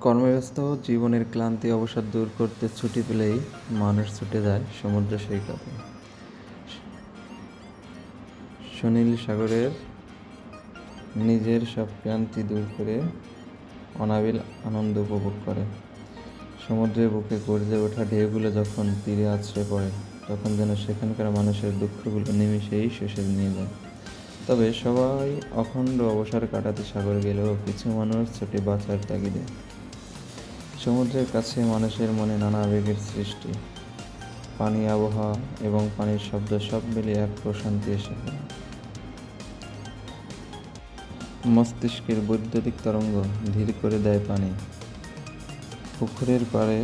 কর্মব্যস্ত, জীবনের ক্লান্তি, অবসাদ দূর করতে ছুটি পেলেই মানুষ ছুটে যায় সমুদ্র সৈকতে। সুনীল সাগরের নিজের সব ক্লান্তি দূর করে অনাবিল আনন্দ উপভোগ করে। সমুদ্রের বুকে গর্জে ওঠা ঢেউগুলো যখন তীরে আছড়ে পড়ে, তখন যেন সেখানকার মানুষের দুঃখগুলো নিমিষেই শেষে নিয়ে যায়। তবে সবাই অখণ্ড অবসর কাটাতে সাগর গেলেও কিছু মানুষ ছুটে বাঁচার তাগিদে। সমুদ্রের কাছে মানুষের মনে নানা আবেগের সৃষ্টি। পানি আবহাওয়া এবং পানির শব্দ সব মিলিয়ে এক প্রশান্তি এসে মস্তিষ্কের বৈদ্যুতিক তরঙ্গ ধীর করে দেয় পানি। পুকুরের পাড়ে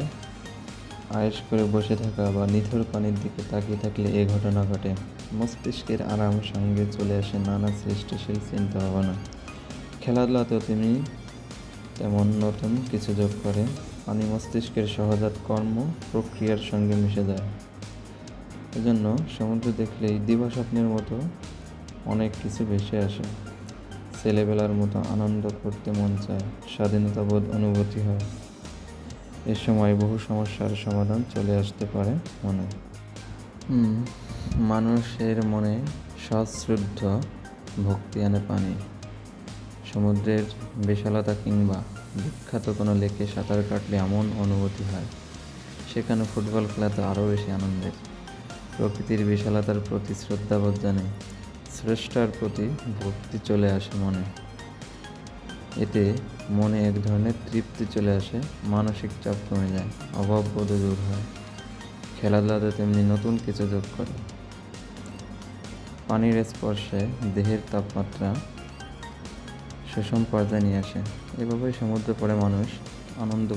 আয়েস করে বসে থাকা বা নিথর পানির দিকে তাকিয়ে থাকলে এ ঘটনা ঘটে। মস্তিষ্কের আরাম সঙ্গে চলে আসে নানা সৃষ্টিশীল চিন্তা ভাবনা। খেলাধুলাতেও তিনি তেমন নতুন কিছু যোগ করে পানি মস্তিষ্কের সহজাত কর্ম প্রক্রিয়ার সঙ্গে মিশে যায়। এজন্য সমুদ্র দেখলেই দিবা স্বপ্নের মতো অনেক কিছু ভেসে আসে। ছেলেবেলার মতো আনন্দ করতে মন চায়, স্বাধীনতাবোধ অনুভূতি হয়। এ সময় বহু সমস্যার সমাধান চলে আসতে পারে মনে। মানুষের মনে সশ্রদ্ধ ভক্তি আনে পানি। সমুদ্রের বিশালতা কিংবা বিখ্যাত কোনো লেকে সাঁতার কাটলে এমন অনুভূতি হয়, সেখানে ফুটবল খেলাতে আরও বেশি আনন্দের। প্রকৃতির বিশালতার প্রতি শ্রদ্ধাবোধ জানে স্রষ্টার প্রতি ভক্তি চলে আসে মনে। এতে মনে এক ধরনের তৃপ্তি চলে আসে, মানসিক চাপ কমে যায় অভাব বোধ দূর হয়। খেলাধুলাতে তেমনি নতুন কিছু যোগ করে। পানির স্পর্শে দেহের তাপমাত্রা সুষম পর্যায়ে নিয়ে আসে। এভাবেই সমুদ্র পড়ে মানুষ আনন্দ